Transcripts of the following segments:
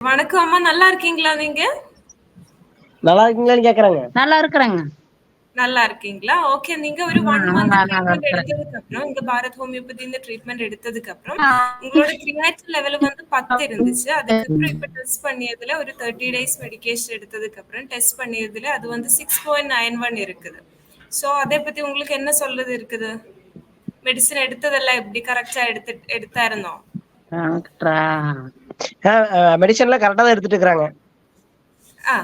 வணக்கம் அம்மா நல்லா இருக்கீங்களா நீங்க? நல்லா இருக்கீங்களான்னு கேக்குறாங்க. நல்லா இருக்கிறேங்க. நல்லா இருக்கீங்களா? ஓகே நீங்க ஒரு ஒன் மந்த் ட்ரீட்மெண்ட். எடுத்ததுக்கு அப்புறம் இந்த பாரத் ஹோமியோபதி இந்த ட்ரீட்மெண்ட் எடுத்ததுக்கு அப்புறம் உங்களோட கிரியாட்டின் லெவல் வந்து பத்து இருந்துச்சு. அதுக்கப்புறம் இப்ப டெஸ்ட் பண்ணியதுல ஒரு தேர்ட்டி டேஸ் மெடிகேஷன் எடுத்ததுக்கு அப்புறம் டெஸ்ட் பண்ணியதுல அது வந்து சிக்ஸ் பாயிண்ட் நைன் ஒன் இருக்குது. ஸோ அதை பத்தி உங்களுக்கு என்ன சொல்றது இருக்குது? மெடிசன் எடுத்ததெல்லாம் எப்படி கரெக்டா எடுத்து எடுத்தாருந்தோம்? மெடிசன்லாம் கரெக்டா தான் எடுத்துட்டு இருக்காங்க ஆ.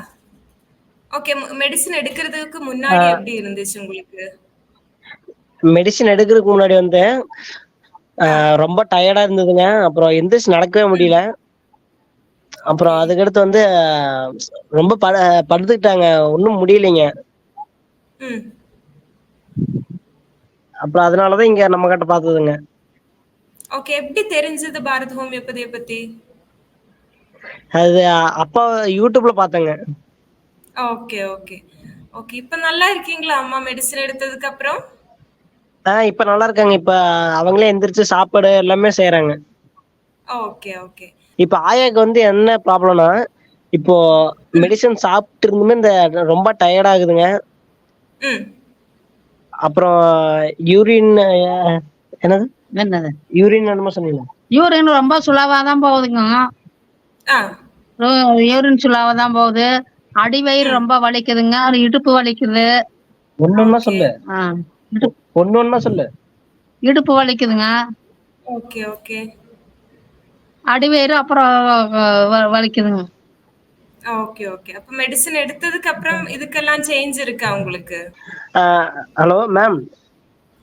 ஓகே மெடிசன் எடுக்கிறதுக்கு முன்னாடி எப்படி இருந்துச்சு உங்களுக்கு? மெடிசன் எடுக்கிறதுக்கு முன்னாடி வந்து ரொம்ப டயர்டா இருந்ததுங்க. அப்புறம் எந்திரிச்சு நடக்கவே முடியல. அப்புறம் அதுக்கடுத்து வந்து ரொம்ப பட படுத்துக்கிட்டாங்க. ஒன்றும் முடியலைங்க. ம். அப்புறம் அதனாலதான் இங்க நம்ம கிட்ட பார்த்ததுங்க. ஓகே எப்படி தெரிஞ்சது பாரத் ஹோமியோபதியை பத்தி? அது அப்பா யூடியூப்ல பார்த்தேங்க. Okay okay. ஓகே இப்ப நல்லா இருக்கீங்களா அம்மா மெடிசன் எடுத்ததுக்கு அப்புறம்? ஆஹ் இப்ப நல்லா இருக்காங்க. இப்ப அவங்களே எந்திரிச்சு சாப்பாடு எல்லாமே செய்யறாங்க ஓகே ஓகே. இப்ப ஆயாக்கு வந்து என்ன ப்ராப்ளம்னா இப்போ மெடிசன் சாப்பிட்டு இருந்துமே இந்த ரொம்ப டயர்ட் ஆகுதுங்க. ம். அப்புறம் யூரின் என்னது? என்னது? யூரின் என்னமோ சொன்னீங்க யூரின் ரொம்ப சுலாவா தான் போகுதுங்க. ஆ யூரின் சுலாவா தான் போகுது. அடி வயிறு ரொம்ப வலிக்குதுங்க. இடுப்பு வலிக்குது. ஒன்னொன்னா சொல்லு. ஆ, இடுப்பு ஒன்னொன்னா சொல்லு. இடுப்பு வலிக்குதுங்க. Okay okay. அடி வயிறு அப்புறம் வலிக்குதுங்க. Okay okay. அப்ப மெடிசன் எடுத்ததுக்கு அப்புறம் இதுக்கெல்லாம் சேஞ்ச் இருக்கா உங்களுக்கு? ஹலோ மேம்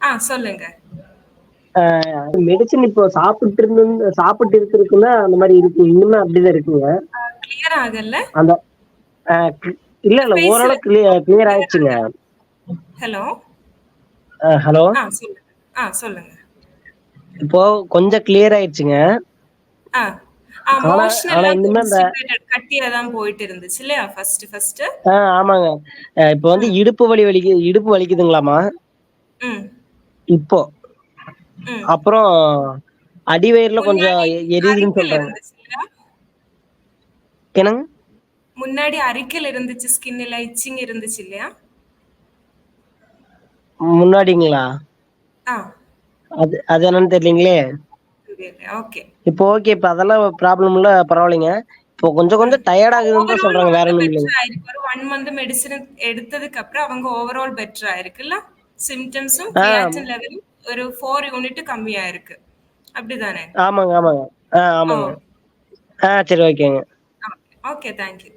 ஆ சொல்லுங்க. மெடிசன் இப்போ சாப்பிட்டு இருந்து சாப்பிட்டு இருக்கிறதுக்குள்ள அந்த மாதிரி இருக்கு. இன்னுமே அப்படிதான் இருக்குங்க. கிளியர் ஆகல? அந்த இல்ல இல்ல ஓரளவு கிளியர் கிளியர் ஆயிடுச்சுங்க. ஹலோ? ஹலோ? சொல்லுங்க. இப்போ கொஞ்சம் கிளியர் ஆயிடுச்சுங்க. ஆமாங்க. இப்போ வந்து இடுப்பு வலி வலிக்கு இடுப்பு வலிக்குதுங்களாமா? இப்போ அப்புறம் அடிவயிறுல கொஞ்சம் எரியுதுன்னு சொல்றாங்க? என்னங்க? முன்னாடி அரிக்கல் இருந்துச்சு ஸ்கின்ல இச்சிங் இருந்துச்சு இல்லையா? முன்னாடிங்களா? அது அது என்னன்னு தெரியலீங்களே? ஓகே. இப்போ ஓகே இப்போ அதெல்லாம் ப்ராப்ளம் இல்ல பரவாயில்லைங்க. இப்போ கொஞ்சம் கொஞ்சம் டயர்ட் ஆகுதுன்னு தான் சொல்றாங்க வேற ஒண்ணும் இல்லைங்க. ஒரு ஒன் மந்த் மெடிசன் எடுத்ததுக்கு அப்புறம் அவங்க ஓவரால் பெட்டர் ஆயிருக்குல்ல? சிம்டம்ஸும் கிரியாட்டின் லெவலும் ஒரு ஃபோர் யூனிட் கம்மியா இருக்கு. அப்படிதானே? ஆமாங்க ஆமாங்க. ஆ ஆமாங்க. ஆ சரி ஓகேங்க. Okay thank you